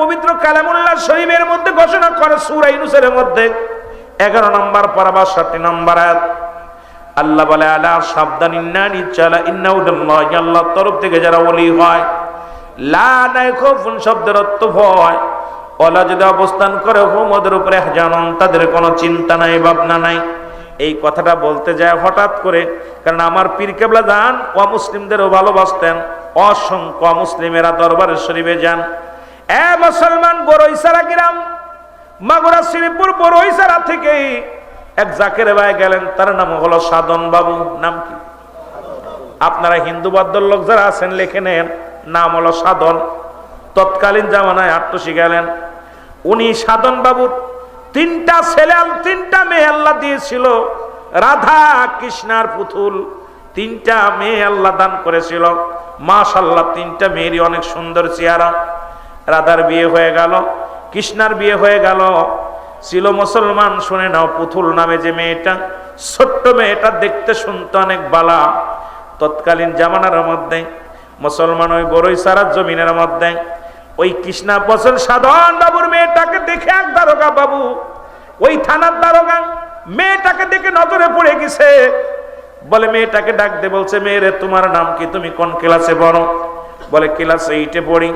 পবিত্র কালামুল্লাহ শরীফের মধ্যে ঘোষণা করে সূরা ইউনূসের মধ্যে। এগারো নম্বর পারা বা ষাটটি নম্বর আয়াত। আল্লাহ বলে, আলা সাবধান ইন্নানি চালা ইন্নাউদাল্লাহ আল্লাহর তরফ থেকে যারা ওলি হয়, লা নাই খৌফুন শব্দের অর্থ ভয়। ওলা যদি অবস্থান করে হোম ওদের উপরে জানন তাদের কোনো চিন্তা নাই, ভাবনা নাই। এই কথাটা বলতে যায় হঠাৎ করে, কারণ আমার পীর কেবলা যান, অমুসলিমদেরও ভালোবাসতেন, অসংখ্য মুসলিমেরা দরবারের শরীফে যান। এ মুসলমান, বড় ইসারা গ্রাম মাগুরা শ্রীপুর, বড় ইসারা থেকে এক জাকের ভাই গেলেন, তার নাম হলো সাধন বাবু। নাম কি? আপনারা হিন্দু বাদ্যর লোক যারা আছেন, লিখে নেন, নাম হলো সাধন। তৎকালীন জামানায় আট্টসি গেলেন। উনি সাধন বাবুর তিনটা ছেলে তিনটা মেয়ে আল্লাহ দিয়েছিল। রাধা কৃষ্ণার পুতুল তিনটা মেয়ে আল্লাহ দান করেছিল। মাশাল্লাহ তিনটা মেয়েরই অনেক সুন্দর চেহারা। রাধার বিয়ে হয়ে গেল, কৃষ্ণার বিয়ে হয়ে গেল। ছিল মুসলমান, শুনে নাও পুতুল নামে যে মেয়েটা, ছোট্ট মেয়েটা দেখতে শুনতে অনেক বালা। তৎকালীন জামানার মধ্যে, মুসলমান ওই বড়ই সারা জমিনের মধ্যে, ওই কৃষ্ণা বসল সাধন বাবুর মেয়েটাকে দেখে এক দারোগা বাবু, ওই থানার দারোগা মেয়েটাকে দেখে নজরে পড়ে গেছে। বলে, মেয়েটাকে ডাক দে। বলছে, মেয়েরে, তোমার নাম কি? তুমি কোন ক্লাসে পড়ো? বলে, ক্লাসে এইটে পড়ি।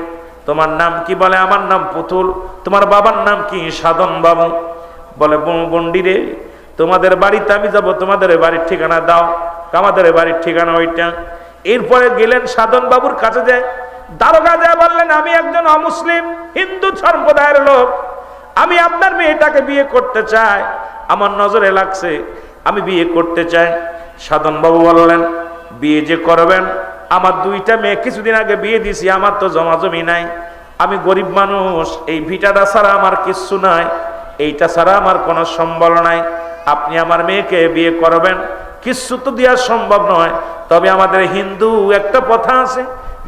তোমার নাম কি বলে? আমার নাম পুতুল। তোমার বাবার নাম কি? সাধন বাবু। বলে বন্ডি রে, তোমাদের বাড়িতে আমি যাব। তোমাদের বাড়ির ঠিকানা দাও। আমাদের বাড়ির ঠিকানা ওইটা। এরপরে গেলেন সাধন বাবুর কাছে যায়। দারোগা যায় বললেন, আমি একজন অমুসলিম, হিন্দু সম্প্রদায়ের লোক। আমি আপনার মেয়েটাকে বিয়ে করতে চাই। আমার নজরে লাগছে, আমি বিয়ে করতে চাই। সাধন বাবু বললেন, বিয়ে যে করবেন আমার দুইটা মেয়ে কিছুদিন আগে বিয়ে দিছি আমার তো জমা জমি নাই। আমি গরিব মানুষ, এই ভিটাটা ছাড়া আমার কিচ্ছু নাই, এইটা ছাড়া আমার কোনো সম্বল নাই। আপনি আমার মেয়েকে বিয়ে করবেন, কিচ্ছু তো দেওয়া সম্ভব নয়। তবে আমাদের হিন্দু একটা কথা আছে,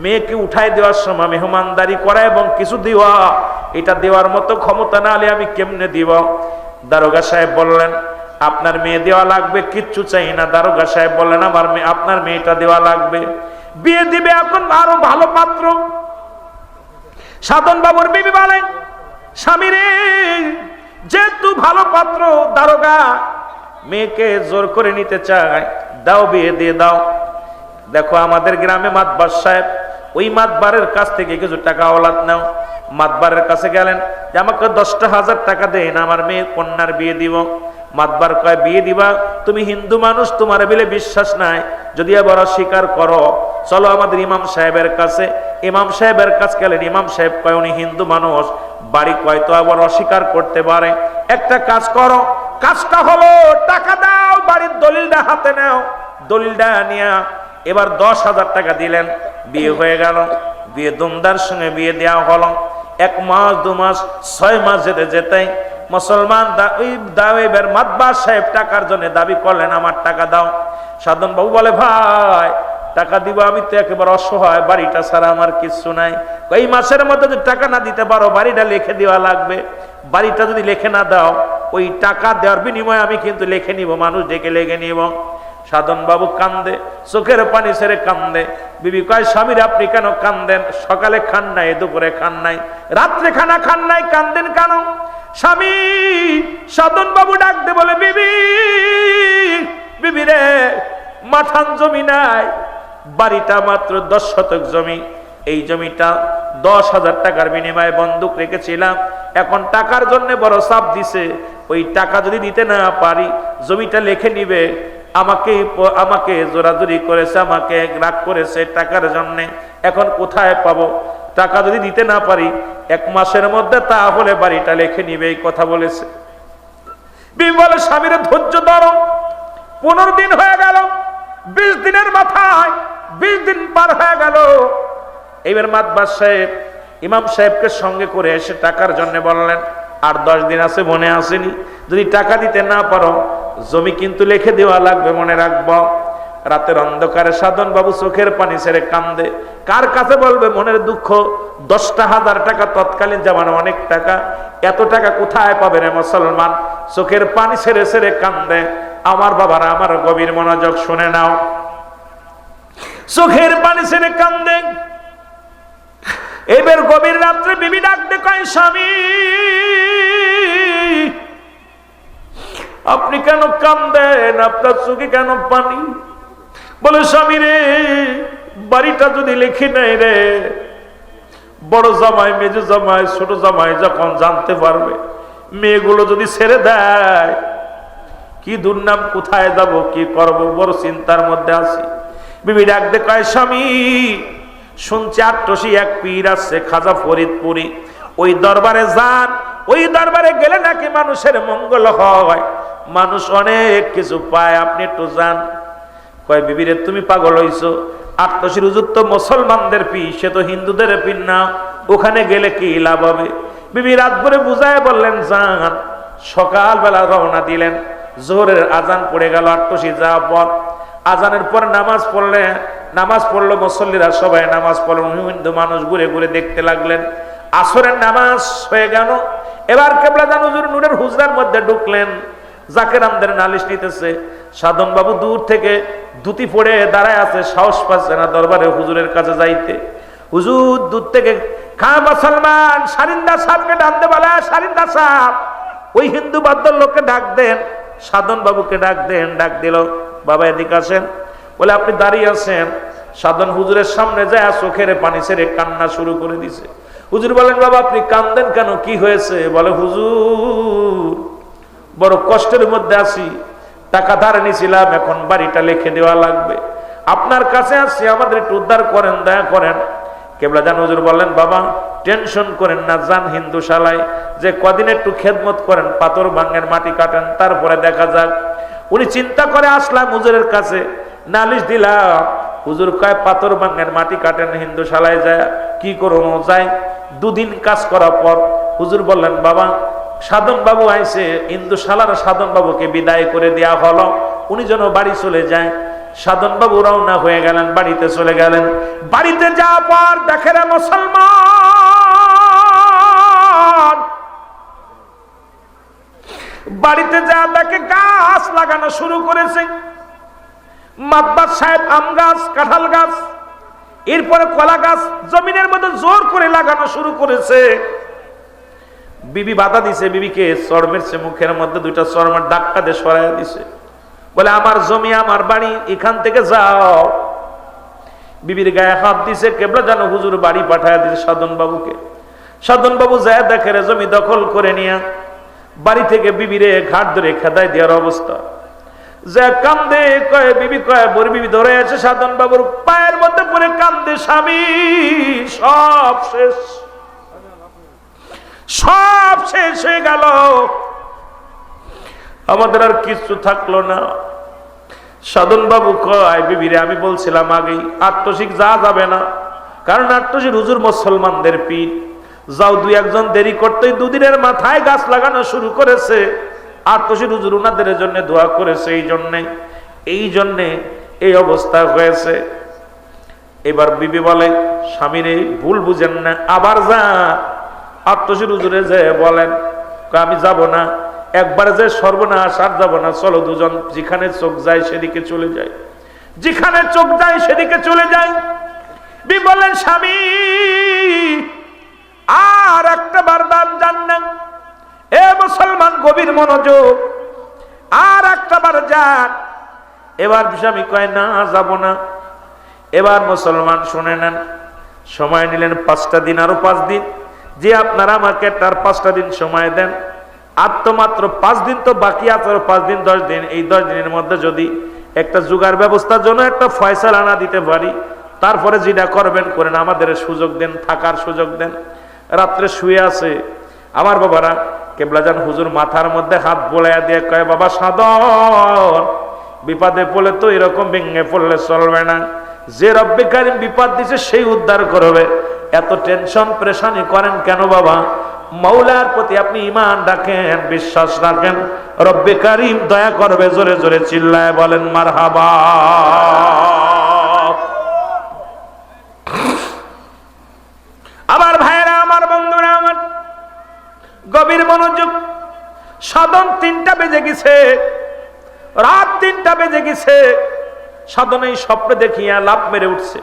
মেয়েকে উঠাই দেওয়ার সময় মেহমানদারি করা এবং কিছু দেওয়া। এটা দেওয়ার মতো ক্ষমতা না হলে আমি কেমনে দিব? দারোগা সাহেব বললেন, আপনার মেয়ে দেওয়া লাগবে, কিচ্ছু চাই না। দারোগা সাহেব বললেন, আমার মেয়ে, আপনার মেয়েটা দেওয়া লাগবে। বিয়ে দিবে এখন আরও ভালো পাত্র। সাধন বাবুর বিবি বলেন স্বামী রে, যেহেতু ভালো পাত্র, দারোগা, মেয়েকে জোর করে নিতে চায়, দাও বিয়ে দিয়ে দাও। দেখো আমাদের গ্রামে মাতবার সাহেব, ওই মাতবারের কাছ থেকে কিছু টাকা ওলাদ নাও। মাতবারের কাছে গেলেন, যে আমাকে দশটা হাজার টাকা দেন, আমার মেয়ে কন্যার বিয়ে দিব। মাতবার কয়, বিয়ে দিবা? তুমি হিন্দু মানুষ, তোমার বিলে বিশ্বাস নাই। যদি আবার অস্বীকার করো চলো আমাদের ইমাম সাহেবের কাছে। ইমাম সাহেবের কাছে গেলেন, ইমাম সাহেব কয়, উনি হিন্দু মানুষ, বাড়ি কয় তো আবার অস্বীকার করতে পারে। একটা কাজ করো, কাজটা হলো টাকা দাও, বাড়ির দলিলটা হাতে নাও, দলিলটা নিয়া এবার দশ হাজার টাকা দিলেন, বিয়ে হয়ে গেল। বিয়ে দুমদার সঙ্গে বিয়ে দেওয়া হলো। এক মাস, দু মাস, ছয় মাস যেতে যেতে মুসলমান দা- ওই দাওয়েবের মাতবার সাহেব টাকার জন্য দাবি করলেন, আমার টাকা দাও। সাধন বাবু বলে, ভাই টাকা দিব, আমি তো একেবারে অসহায়, বাড়িটা ছাড়া আমার কিচ্ছু নাই। এই মাসের মধ্যে যদি টাকা না দিতে পারো, বাড়িটা লিখে দেওয়া লাগবে। বাড়িটা যদি লিখে না দাও, ওই টাকা দেওয়ার বিনিময়ে আমি কিন্তু লিখে নিব, মানুষ ডেকে লেখে নিব। সাধন বাবু কান্দে, চোখের পানি ছেড়ে কান্দে। বিবি কয়, স্বামীর আপনি কেন কান্দেন? সকালে খান নাই, দুপুরে খান নাই, রাত্রে খানা খান নাই, কান্দেন কেন? স্বামী, সাধন বাবু ডাকতে বলে, বিবি বিবি রে মাঠান জমি নাই। বাড়িটা মাত্র দশ শতক জমি। এই জমিটা দশ হাজার টাকার বিনিময়ে বন্দুক রেখেছিলাম। এখন টাকার জন্য বড় চাপ দিছে। ওই টাকা যদি দিতে না পারি, জমিটা লিখে নিবে। আমাকে আমাকে জোরাজুরি করেছে, আমাকে রাগ করেছে টাকার জন্য। এখন কোথায় পাবো? টাকা যদি দিতে না পারি, এক মাসের মধ্যে তাহলে বাড়িটা লিখে নিবে, এই কথা বলেছে। বিবি বলে স্বামীর ধৈর্য ধরো। পনেরো দিন হয়ে গেল। বিশ দিনের মাথায়, বিশ দিন পার হয়ে গেল। এবার মাতবার সাহেব, ইমাম সাহেবকে সঙ্গে করে এসে টাকার জন্য বললেন, আর দশ দিন আছে, মনে আসেনি। যদি টাকা দিতে না পারো, জমি কিন্তু লিখে দেওয়া লাগবে, মনে রাখব। রাতের অন্ধকারে সাধন বাবু চোখের পানি ছেড়ে কান্দে। কার কাছে বলবে, মনের দুঃখ? দশটা হাজার টাকা তৎকালীন জামানো অনেক টাকা। এত টাকা কোথায় পাবে রে মুসলমান? চোখের পানি ছেড়ে ছেড়ে কান্দে। আমার বাবারা, আমার গভীর মনোযোগ শুনে নাও। চোখের পানি ছেড়ে কান্দে। এবার গভীর রাত্রে বিবি ডাকতে কয়, স্বামী, আপনি কেন কান্দেন? আপনার চোখে কেন পানি? বলে, স্বামী রে, বাড়িটা যদি লিখি নেই রে, বড় জামাই, মেজো জামাই, ছোট জামাই যখন জানতে পারবে, মেয়েগুলো যদি ছেড়ে দেয় কি দুর্নাম, কোথায় যাব, কি করব, বড় চিন্তার মধ্যে আছি। বিবি ডাকতে কয়, স্বামী, শুনছি আটটসি এক পীর আছে খাজা ফরিদপুরি। ওই দরবারে যান, ওই দরবারে গেলে নাকি মানুষের মঙ্গল হয়। মানুষ অনেক কিছু পায়, আপনি একটু যান। কয় বিবিরে তুমি পাগল হইছো। আটটসির হুজুর তো মুসলমানদের পি সে তো হিন্দুদের পিন না। ওখানে গেলে কি লাভ হবে? বিবি রাত করে বুঝায় বললেন, যান। সকালবেলা রওনা দিলেন। জোহরের আজান পড়ে গেল আটটসি যাওয়ার পর আজানের পর নামাজ পড়লে, নামাজ পড়ল মুসল্লিরা সবাই, নামাজ পড়ল হিন্দু মানুষ ঘুরে ঘুরে দেখতে লাগলেন। আসরের নামাজ হয়ে গেল, এবার কেবলা জান হুজুর নূরের হুজরার মধ্যে ঢুকলেন। জাকের আমদের নালিশ নিতেছে, সাধন বাবু দূর থেকে দুটি পড়ে দাঁড়ায় আছে, সাহস পাচ্ছে না দরবারে হুজুরের কাছে যাইতে। হুজুর দূর থেকে, খা মুসলমান, সারিন্দা সাহকে ডাকতে বলে, সারিন্দা সাহ ওই হিন্দু বাদ্যর লোককে ডাক দেন। সাধন বাবুকে ডাক দেন, ডাক দিল, বাবা, এদিকে আসেন। বলে, আপনি দাঁড়িয়ে আছেন। সাধন হুজুরের সামনে যায়, চোখের পানি ছেড়ে কান্না শুরু করে দিছে। হুজুর বলেন, বাবা, আপনি কান্দেন কেন? কি হয়েছে? বলে, হুজুর, বড় কষ্টের মধ্যে আছি। টাকা ধার নিছিলাম, এখন বাড়িটা লিখে দেওয়া লাগবে। আপনার কাছে আসছি, আমাদের একটু উদ্ধার করেন, দয়া করেন। কেবলা জান হুজুর বললেন, বাবা টেনশন করেন না, যান হিন্দু শালায় যে কদিন একটু খেদমত করেন, পাথর ভাঙের মাটি কাটেন, তারপরে দেখা যাক। উনি চিন্তা করে আসলাম হুজুরের কাছে, নালিশ দিলাম, হুজুর কয়, পাথর ভাঙের মাটি কাটেন হিন্দু শালায় যায়, কি করব যাই। দুদিন কাজ করার পর হুজুর বললেন, বাবা, সাধন বাবু আইসে ইন্দু সালার সাধন বাবুকে বিদায় করে দেয়া হলো। উনি যেন বাড়ি চলে যায়। সাধন বাবু রওনা হয়ে গেলেন, বাড়িতে চলে গেলেন। বাড়িতে যাওয়ার পর দেখে মুসলমান বাড়িতে যা দেখে গাছ লাগানো শুরু করেছে। মাদ্দার সাহেব আম গাছ, কাঁঠাল গাছ, এরপরে কলা গাছ জমিনের মধ্যে জোর করে লাগানো শুরু করেছে। বিবি বাধা দিছে বিবিকে চর মেরছে মুখের মধ্যে, দুইটা চরমের ডাক্কা দিয়ে সরাইয়া দিছে। বলে, আমার জমি, আমার বাড়ি, এখান থেকে যাও। বিবির গায়ে হাত দিছে, কেবলা যেন হুজুর বাড়ি পাঠায় দিছে সাধন বাবুকে সাধন বাবু যায় দেখে জমি দখল করে নিয়া বাড়ি থেকে বিবিরে ঘাট ধরে খেদাই দেওয়ার অবস্থা। সাধন আমাদের আর কিছু থাকল না। সাধন বাবু কয়, বিবিরে, আমি বলছিলাম আগেই আত্মশিক যা যাবে না, কারণ আত্মশিক হুজুর মুসলমানদের পীর। যাও দুই একজন দেরি করতেই দুদিনের মাথায় গাছ লাগানো শুরু করেছে। আত্মশিক হুজুর উনাদের জন্য দোয়া করেছে এই জন্যে। এই জন্যে এই অবস্থা হয়েছে। এবার বিবি বলে, স্বামীর এই ভুল বুঝেন না, আবার যা। আত্মশির হুজুরে যে বলেন আমি যাব না। একবার যে সর্বনাশ আর যাব না। চলো দুজন, যেখানে চোখ যায় সেদিকে চলে যায় যেখানে চোখ যায় সেদিকে চলে যায় বি বলেন, স্বামী আর একটা বার দান না। এ মুসলমান গভীর মনোযোগ। আর একটা বার যান এবার স্বামী কয়, না, যাব না। এবার মুসলমান শুনে নেন, সময় নিলেন পাঁচটা দিন আরও পাঁচ দিন। যে আপনারা আমাকে তার পাঁচটা দিন সময় দেন। আর তো মাত্র পাঁচ দিন তো বাকি আছে আরও পাঁচ দিন, দশ দিন। এই দশ দিনের মধ্যে যদি একটা জুগার ব্যবস্থার জন্য একটা ফয়সাল আনা দিতে পারি, তারপরে যেটা করবেন, করেন, আমাদের সুযোগ দেন, থাকার সুযোগ দেন। রাত্রে শুয়ে আছে। আমার বাবারা কেবলা কেবলাজান হুজুর মাথার মধ্যে হাত বোলাইয়া দিয়ে কয়, বাবা সাদর বিপদে পড়লে তো এরকম ভেঙে পড়লে চলবে না। যে রব্বে বিপদ দিছে, সেই উদ্ধার করবে। এত টেনশন, প্রেশানি করেন কেন বাবা? মৌলার প্রতি আপনি ইমান রাখেন, বিশ্বাস রাখেন। রব্বে কারিম দয়া করবে, জোরে জোরে চিল্লায় বলেন মার হাবা আমার ভাইয়েরা আমার বন্ধুরা আমার গভীর মনোযোগ সাধন তিনটা বেজে গেছে। রাত তিনটা বেজে গেছে। সাধন এই স্বপ্নে দেখিয়া লাভ মেরে উঠছে।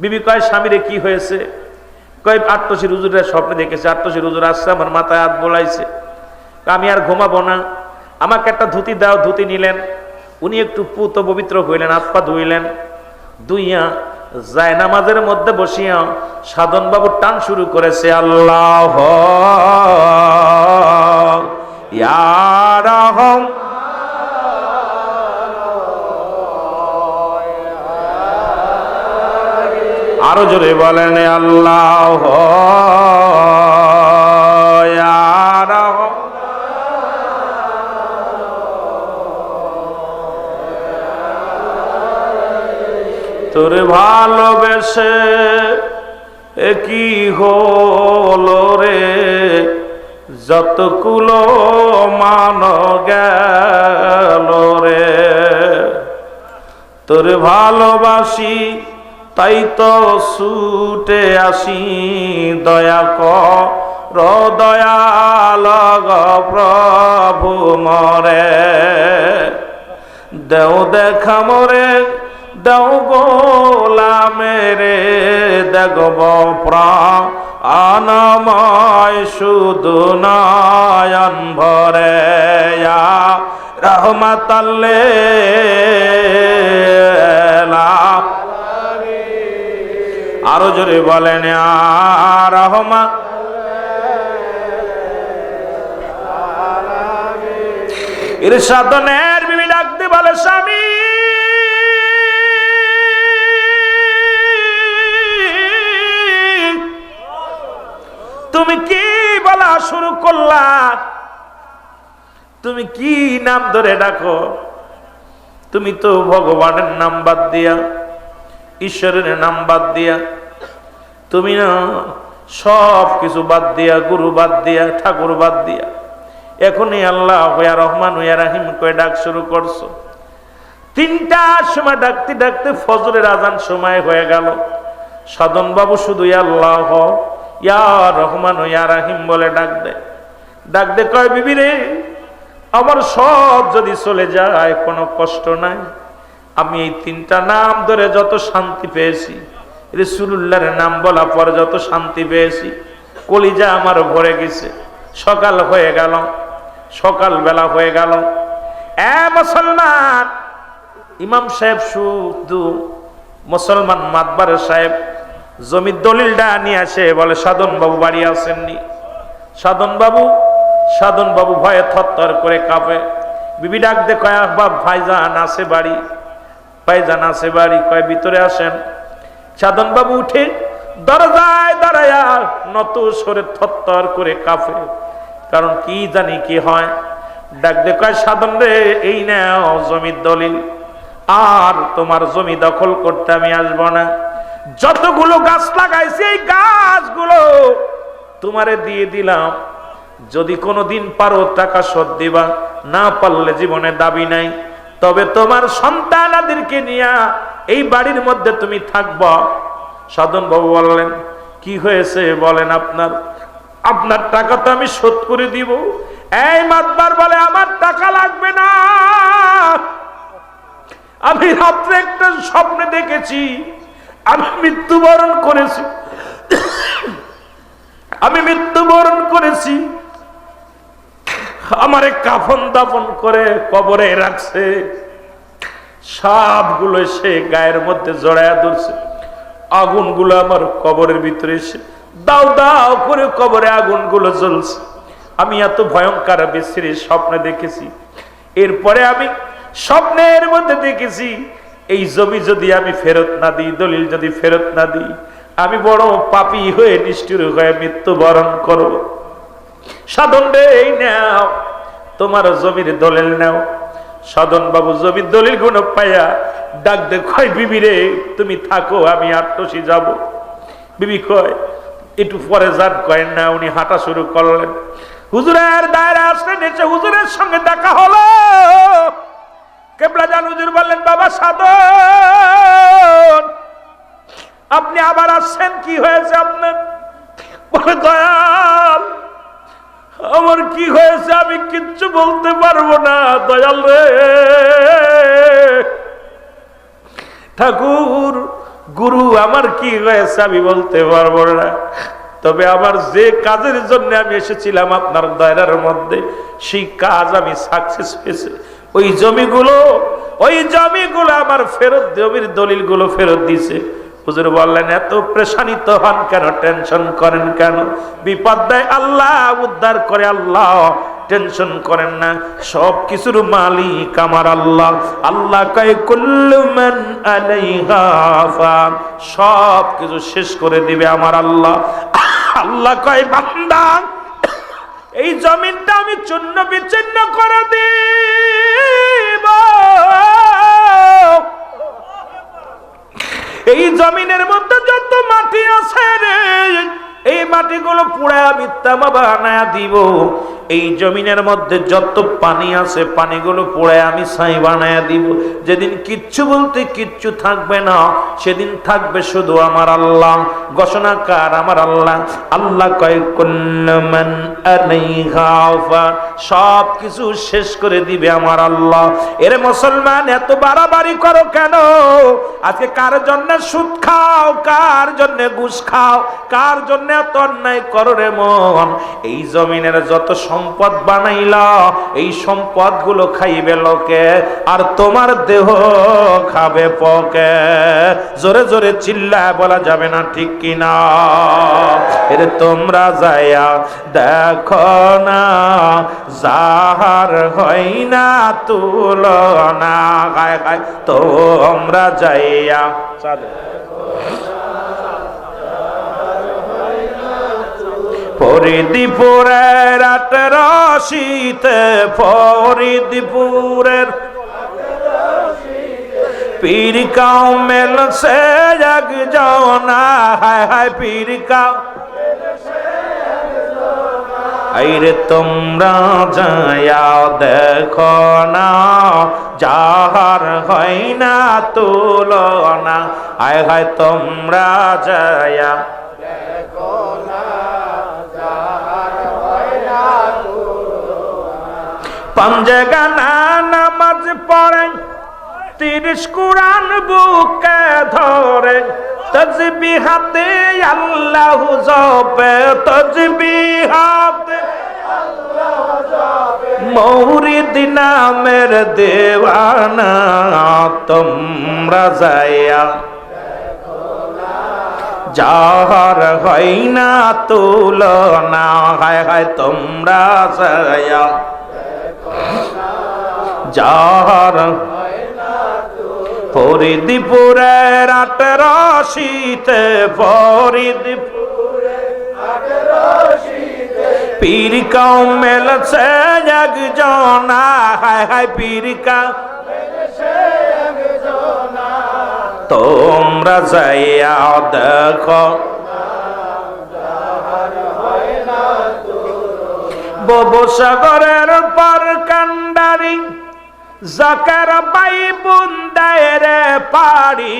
বিবি কয়, স্বামীরে কি হয়েছে? কয় আট্টশির হুজুরের স্বপ্নে দেখেছে। আট্টশির হুজুর আসছে, আমার মাথায় হাত বোলাইছে। আমি আর ঘুমাবো না। আমাকে একটা ধুতি দাও, ধুতি নিলেন। উনি একটু পুত পবিত্র হইলেন, হাত পা ধুইলেন। দুইয়া যায় নামাজের মধ্যে বসিয়া সাধন বাবু টান শুরু করেছে। আল্লাহ ইয়ারহম। আরও জোরে বলেন আল্লাহ তোর ভালোবেসে কি হলো রে? যতকুলো মান গেল রে, তোর ভালোবাসি তাই তো ছুটে আসি, দয়া কর দয়াল প্রভু মরে। দেও দেখা মরে, দেও গোলা মেরে দেখব প্রাণময় শুধু নয়ন ভরে রহমতাল্লে আরও জোরে বলেন রহমা। ইরশাদনের বিবি ডাকতে বলে স্বামী। শুরু করলা। তুমি কি নাম ধরে ডাকো? তুমি তো ভগবানের নাম বাদ দিয়া, ঈশ্বরের নাম বাদ দিয়া, তুমি না সব কিছু বাদ দিয়া, গুরু বাদ দিয়া, ঠাকুর বাদ দিয়া। এখনই আল্লাহ হইয়া রহমান হইয়া রাহিম কয়ে ডাক শুরু করছ। তিনটার সময় ডাকতে ডাকতে ফজরের আজান সময় হয়ে গেল। সাধন বাবু শুধু আল্লাহ। রহমান ইয়া রাহিম বলে ডাক দে। ডাক দে, কয়, বিবি রে, আমার সব যদি চলে যায়, কোনো কষ্ট নাই। আমি এই তিনটা নাম ধরে যত শান্তি পেয়েছি রসুল্লাহর নাম বলা পরে যত শান্তি পেয়েছি, কলিজা আমার ভরে গেছে। সকাল হয়ে গেল সকাল বেলা হয়ে গেল। এ মুসলমান, ইমাম সাহেব শুধু মুসলমান মাতবার সাহেব জমির দলিলটা নিয়ে আসে, বলে, সাধন বাবু বাড়ি আসেননি। সাধন বাবু সাধন বাবু ভয়ে থরথর করে কাঁপে। বিবি ডাক দে, কয় বাপ, ভাইজান আছে বাড়ি? ভাইজান আছে বাড়ি। কয়, ভিতরে আসেন। সাধন বাবু উঠে, দরজায় দাঁড়ায়া নত সরে থরথর করে কাঁপে। কারণ কি জানি কি হয়? ডাক দে, কয়, সাধন রে, এই নাও জমির দলিল। আর তোমার জমি দখল করতে আমি আসব না। যতগুলো গাছ লাগাইছি, এই গাছগুলো তোমারে দিয়ে দিলাম। যদি কোনোদিন পারো টাকা শোধ দিবা, না পারলে জীবনে দাবি নাই। তবে তোমার সন্তানাদেরকে নিয়ে এই বাড়ির মধ্যে তুমি থাকব। সাধন বাবু বললেন, কি হয়েছে বলেন আপনার? আপনার টাকা তো আমি শোধ করে দিব। এই মাতবার বলে, আমার টাকা লাগবে না। আমি রাত্রে একটা স্বপ্নে দেখেছি আমি মৃত্যুবরণ করেছি। আমি মৃত্যুবরণ করেছি। আমারে কাফন দাফন করে কবরে রাখছে। সাপগুলো সে গায়ের মধ্যে জড়ায়া ধরছে। আগুনগুলো আমার কবরের ভিতরে এসে দাও দাও করে কবরে আগুনগুলো জ্বলছে। আমি এত ভয়ঙ্কর বিশ্রী স্বপ্নে দেখেছি। এরপরে আমি স্বপ্নের মধ্যে দেখেছি এই জমি যদি আমি ফেরত না দিই, দলিল যদি ফেরত না দিই, আমি বড় পাপি হয়ে নিষ্ঠুর হয়ে মৃত্যুবরণ করব। সাধন রে, এই নাও। তোমার জমির দলিল নাও। সাধন বাবু, জমির দলিল গুণ পাইয়া ডাক দে, কয় বিবি রে, তুমি থাকো, আমি আটটসি যাব। বিবি কয়, একটু পরে যান। কয়েন না, উনি হাঁটা শুরু করলেন। হুজুরের দায়রা আসলেন, এসে হুজুরের সঙ্গে দেখা হলো। কেবলা হুজুর বললেন, বাবা সাধন, আপনি আবার আসছেন, কি হয়েছে আপনার? বলে, দয়াল, আমার কি হয়েছে আমি কিচ্ছু বলতে পারব না, দয়াল রে। ঠাকুর, গুরু, আমার কি হয়েছে আমি বলতে পারব না। তবে আমার যে কাজের জন্য আমি এসেছিলাম আপনার দায়রার মধ্যে, সেই কাজ আমি সাকসেস হয়েছে ওই জমিগুলো ওই জমিগুলো আমার ফেরত জমির দলিলগুলো ফেরত দিছে। হুজুর বললেন, এত প্রেশানিত হন কেন? টেনশন করেন কেন? বিপদ দেয় আল্লাহ, উদ্ধার করে আল্লাহ। টেনশন করেন না সব কিছুর মালিক আমার আল্লাহ। আল্লাহ কয়, কুল্লু মান আলাইহা ফান সব কিছু শেষ করে দিবে আমার আল্লাহ। আল্লাহ কয়, বান্দা, এই জমিনটা আমি চূর্ণ বিচ্ছিন্ন করে দিব এই জমিনের মধ্যে যত মাটি আছে রে এই মাটিগুলো আমি তামা বানায় দিব। এই জমিনের মধ্যে যত পানি আছে, পানিগুলো পুড়ে আমি ছাই বানায় দিব। যেদিন কিচ্ছু বলতে কিচ্ছু থাকবে না, সেদিন থাকবে শুধু আমার আল্লাহ। ঘোষণাকার আমার আল্লাহ। আল্লাহ কয় কুল্লমান। সব কিছু শেষ করে দিবে আমার আল্লাহ। এর মুসলমান, এত বাড়াবাড়ি করো কেন? আজকে কার জন্য সুদ খাও, কার জন্য ঘুষ খাও, কার জন্য এত অন্যায় করো মন। এই জমিনের যত সম্পদ বানাইলা, এই সম্পদগুলো খাইবে লোকে, আর তোমার দেহ খাবে পকে। জোরে জোরে চিল্লা বলা যাবে না ঠিক কিনা? এর তোমরা যায়া দেখো না, যাহার হয় না তুলনা। গায় গায়, তোমরা যাইয়া ফরিদিপুরের আট রশিতে, ফরিদিপুরের পীর কাউ মেল সে জগ জনা হায় হায় পীর কাউ আইরে তোমরা যায়া দেখো না, যাহার হয় না তুলনা। আয় হায় তোমরা যায়া পাঞ্জে গানা নামাজ পড়ে, তিরিশ কুরান বুকে ধরে, তজবি হাতে আল্লাহ জবে তজবি হাতে মৌরিদ নামের দেওয়ানা, তোমরা যাইয়া যাহার হয় না তুলনা, হায় হায় তোমরা যাইয়া যাহার ফরিদপুরের আট রশিতে ফরিদপুর পীর কাউ মেলছে জনা হায় হায় পীর কা তোমরা যাইয়া দেখো। ববসাগরের পর কান্ডারি জাকার বাই বুন্দায়ের পাড়ি,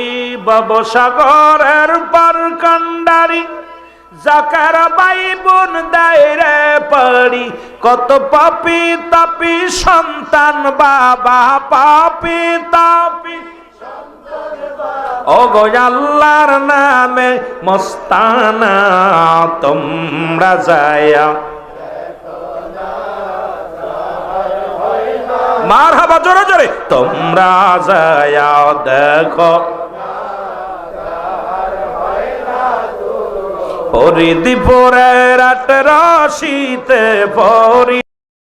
ববসাগরের পর কান্ডারি জাকার বাই বুন দায়রে পড়ি, কত পাপি তাপি সন্তান, বাবা পাপি তাপি ও আল্লাহর নামে মস্তানা, তোমরা যায়া মার হাবা জোরে জোরে। তোমরা যাও দেখো। রে রাট রাশিতে রশিতে